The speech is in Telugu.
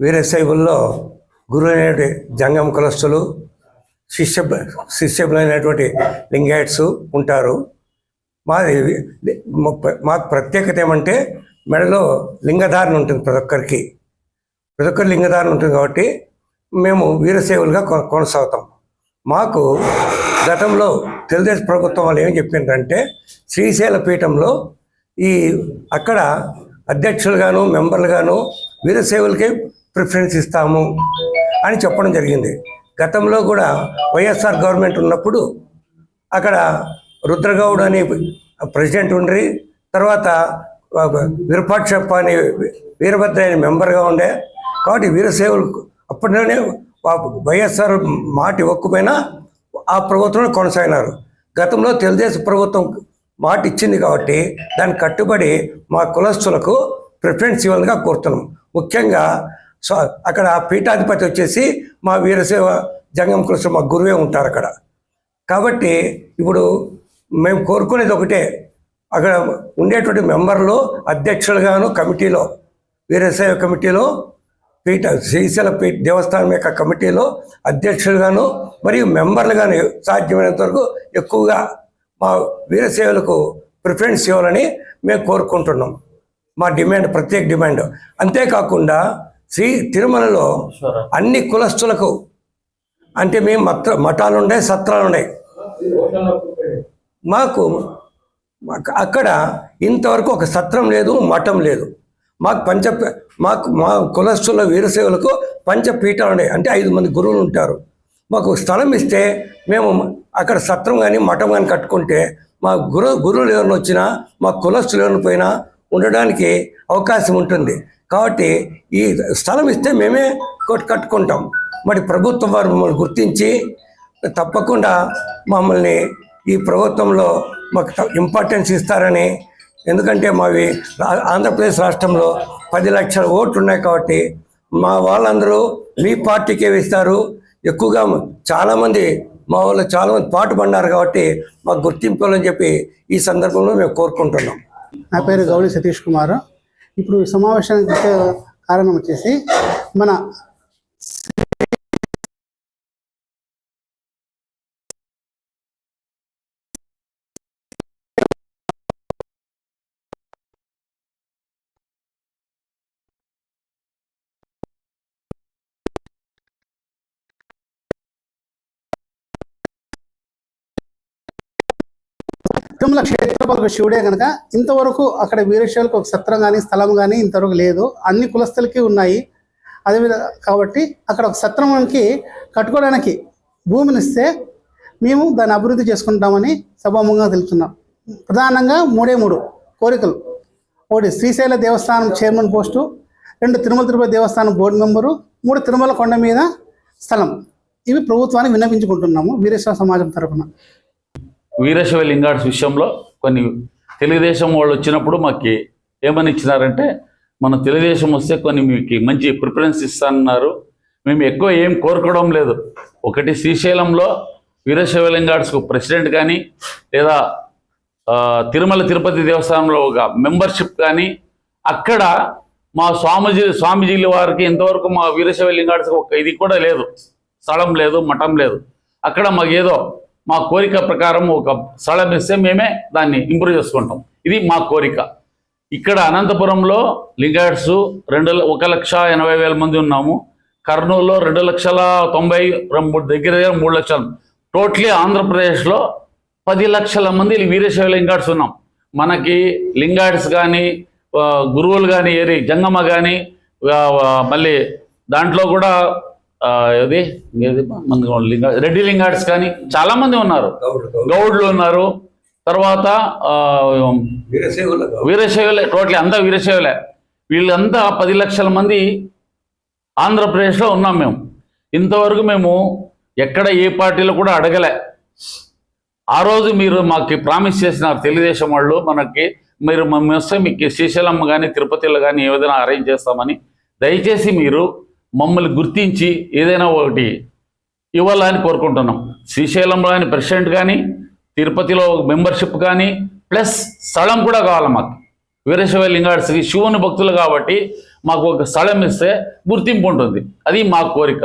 వీరశైవుల్లో గురువు అయినటువంటి జంగం కులస్తులు శిష్య శిష్యులైనటువంటి లింగాయట్స్ ఉంటారు. మాది మాకు ప్రత్యేకత ఏమంటే మెడలో లింగధారణ ఉంటుంది ప్రతి ఒక్కరికి. ప్రతి ఒక్కరి లింగధారణ ఉంటుంది కాబట్టి మేము వీరసేవులుగా కొనసాగుతాం. మాకు గతంలో తెలుగుదేశం ప్రభుత్వం వాళ్ళు ఏం చెప్పిండ్రంటే శ్రీశైల పీఠంలో ఈ అక్కడ అధ్యక్షులుగాను మెంబర్లుగాను వీరసేవులకి ప్రిఫరెన్స్ ఇస్తాము అని చెప్పడం జరిగింది. గతంలో కూడా వైఎస్ఆర్ గవర్నమెంట్ ఉన్నప్పుడు అక్కడ రుద్రగౌడ్ అని ప్రెసిడెంట్ ఉండ్రి తర్వాత విరూపాక్షప్ప అని వీరభద్ర అని మెంబర్గా ఉండే. కాబట్టి వీరసేవులు అప్పట్లోనే వా- వైఎస్ఆర్ మాట ఇవ్వకపోయినా ఆ ప్రభుత్వంలో కొనసాగినారు. గతంలో తెలుగుదేశం ప్రభుత్వం మాట ఇచ్చింది కాబట్టి దాన్ని కట్టుబడి మా కులస్తులకు ప్రిఫరెన్స్ ఇవ్వాలని కోరుతున్నాం. ముఖ్యంగా సో అక్కడ పీఠాధిపతి వచ్చేసి మా వీరసేవ జంగం కృష్ణ మా గురువే ఉంటారు అక్కడ. కాబట్టి ఇప్పుడు మేము కోరుకునేది ఒకటే అక్కడ ఉండేటువంటి మెంబర్లు అధ్యక్షులుగాను కమిటీలో వీరసేవ కమిటీలో పీఠ శ్రీశైల పీఠ దేవస్థానం యొక్క కమిటీలో అధ్యక్షులుగాను మరియు మెంబర్లుగాను సాధ్యమైనంత వరకు ఎక్కువగా మా వీరసేవలకు ప్రిఫరెన్స్ ఇవ్వాలని మేము కోరుకుంటున్నాం. మా డిమాండ్ ప్రత్యేక డిమాండ్. అంతేకాకుండా శ్రీ తిరుమలలో అన్ని కులస్తులకు అంటే మేము మత మఠాలు ఉన్నాయి సత్రాలు ఉన్నాయి మాకు అక్కడ ఇంతవరకు ఒక సత్రం లేదు మఠం లేదు. మాకు పంచ మాకు మా కులస్తుల వీరసేవలకు పంచపీఠాలు ఉన్నాయి. అంటే ఐదు మంది గురువులు ఉంటారు. మాకు స్థలం ఇస్తే మేము అక్కడ సత్రం కానీ మఠం కానీ కట్టుకుంటే మా గురు గురువులు ఎవరిని వచ్చినా మా కులస్తులు ఎవరిని పోయినా ఉండడానికి అవకాశం ఉంటుంది. కాబట్టి ఈ స్థలం ఇస్తే మేమే కట్టుకుంటాం. మరి ప్రభుత్వం వారు మమ్మల్ని గుర్తించి తప్పకుండా మమ్మల్ని ఈ ప్రభుత్వంలో మాకు ఇంపార్టెన్స్ ఇస్తారని ఎందుకంటే మావి ఆంధ్రప్రదేశ్ రాష్ట్రంలో పది లక్షల ఓట్లు ఉన్నాయి కాబట్టి మా వాళ్ళందరూ మీ పార్టీకే వేస్తారు. ఎక్కువగా చాలామంది మా వాళ్ళు చాలామంది పాటు పడినారు కాబట్టి మాకు గుర్తింపు అని చెప్పి ఈ సందర్భంలో మేము కోరుకుంటున్నాం. నా పేరు గౌడి సతీష్ కుమార్. ఇప్పుడు సమావేశానికి కారణం వచ్చేసి మన తిరుమల క్షేత్రపాలకు శివుడే కనుక ఇంతవరకు అక్కడ వీరశైలకు ఒక సత్రం కానీ స్థలం కానీ ఇంతవరకు లేదు. అన్ని కులస్థలకి ఉన్నాయి. అదేవిధంగా కాబట్టి అక్కడ ఒక సత్రంకి కట్టుకోవడానికి భూమిని ఇస్తే మేము దాన్ని అభివృద్ధి చేసుకుంటామని సభాముఖంగా తెలుస్తున్నాం. ప్రధానంగా మూడే మూడు కోరికలు. ఒకటి శ్రీశైల దేవస్థానం చైర్మన్ పోస్టు రెండు తిరుమల తిరుపతి దేవస్థానం బోర్డు మెంబరు మూడు తిరుమల కొండ మీద స్థలం. ఇవి ప్రభుత్వాన్ని విన్నపించుకుంటున్నాము వీరేశ్వర సమాజం తరఫున. వీరశైవ లింగాడ్స్ విషయంలో కొన్ని తెలుగుదేశం వాళ్ళు వచ్చినప్పుడు మాకు ఏమని ఇచ్చినారంటే మన తెలుగుదేశం వస్తే కొన్ని మీకు మంచి ప్రిఫరెన్స్ ఇస్తానన్నారు. మేము ఎక్కువ ఏం కోరుకోవడం లేదు. ఒకటి శ్రీశైలంలో వీరశైవ లింగాడ్స్కు ప్రెసిడెంట్ కానీ లేదా తిరుమల తిరుపతి దేవస్థానంలో ఒక మెంబర్షిప్ కానీ అక్కడ మా స్వామిజీ స్వామిజీల వారికి ఇంతవరకు మా వీరశవ లింగాడ్స్కి ఒక ఇది కూడా లేదు. స్థలం లేదు మఠం లేదు. అక్కడ మాకు ఏదో మా కోరిక ప్రకారం ఒక స్థలం ఇస్తే మేమే దాన్ని ఇంప్రూవ్ చేసుకుంటాం. ఇది మా కోరిక. ఇక్కడ అనంతపురంలో లింగాయట్స్ రెండు ఒక లక్ష ఎనభై వేల మంది ఉన్నాము. కర్నూలులో రెండు లక్షల తొంభై రెండు- దగ్గర దగ్గర మూడు లక్షలు. టోటలీ ఆంధ్రప్రదేశ్లో పది లక్షల మంది వీరశైవ లింగాడ్స్ ఉన్నాం. మనకి లింగాడ్స్ కానీ గురువులు కానీ ఏరి జంగమ్మ కానీ మళ్ళీ దాంట్లో కూడా ఆ, ఏది? ఏది? మన లింగా రెడ్డి లింగాడ్స్ కానీ చాలా మంది ఉన్నారు గౌడ్లు ఉన్నారు. తర్వాత వీరశైవలే టోటలీ అంతా వీరశైవలే. వీళ్ళంతా పది లక్షల మంది ఆంధ్రప్రదేశ్లో ఉన్నాం మేము. ఇంతవరకు మేము ఎక్కడ ఏ పార్టీలో కూడా అడగలే. ఆ రోజు మీరు మాకు ప్రామిస్ చేసినారు తెలుగుదేశం వాళ్ళు మనకి మీరు మేము వస్తే మీకు శ్రీశైలం కానీ తిరుపతిలో కానీ ఏ విధంగా అరేంజ్ చేస్తామని. దయచేసి మీరు మమ్మల్ని గుర్తించి ఏదైనా ఒకటి ఇవ్వాలని కోరుకుంటున్నాం. శ్రీశైలంలో కానీ ప్రెసిడెంట్ కానీ తిరుపతిలో మెంబర్షిప్ కానీ ప్లస్ స్థలం కూడా కావాలి మాకు. వీరశైవ లింగాడ్స్కి శివుని భక్తులు కాబట్టి మాకు ఒక స్థలం ఇస్తే గుర్తింపు ఉంటుంది. అది మా కోరిక.